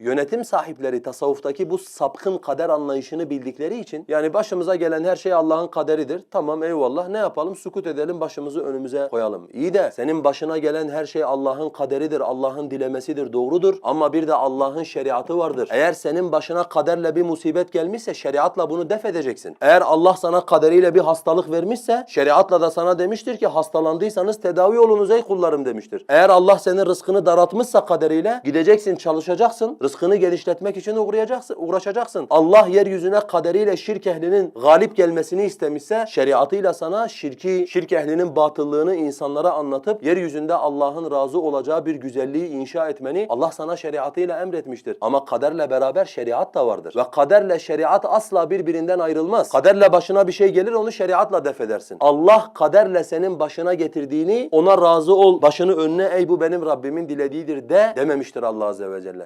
yönetim sahipleri tasavvuftaki bu sapkın kader anlayışını bildikleri için yani başımıza gelen her şey Allah'ın kaderidir. Tamam eyvallah ne yapalım? Sukut edelim başımızı önümüze koyalım. İyi de senin başına gelen her şey Allah'ın kaderidir, Allah'ın dilemesidir, doğrudur. Ama bir de Allah'ın şeriatı vardır. Eğer senin başına kaderle bir musibet gelmişse şeriatla bunu def edeceksin. Eğer Allah sana kaderiyle bir hastalık vermişse şeriatla da sana demiştir ki hastalandıysanız tedavi olunuz ey kullarım demiştir. Eğer Allah senin rızkını daraltmışsa kaderiyle gideceksin çalışacaksın. Rızkını genişletmek için uğrayacaksın, uğraşacaksın. Allah yeryüzüne kaderiyle şirk ehlinin galip gelmesini istemişse şeriatıyla sana şirki, şirk ehlinin batıllığını insanlara anlatıp yeryüzünde Allah'ın razı olacağı bir güzelliği inşa etmeni Allah sana şeriatıyla emretmiştir. Ama kaderle beraber şeriat da vardır. Ve kaderle şeriat asla birbirinden ayrılmaz. Kaderle başına bir şey gelir onu şeriatla def edersin. Allah kaderle senin başına getirdiğini ona razı ol, başını önüne ey bu benim Rabbimin dilediğidir de dememiştir Allah Azze ve Celle.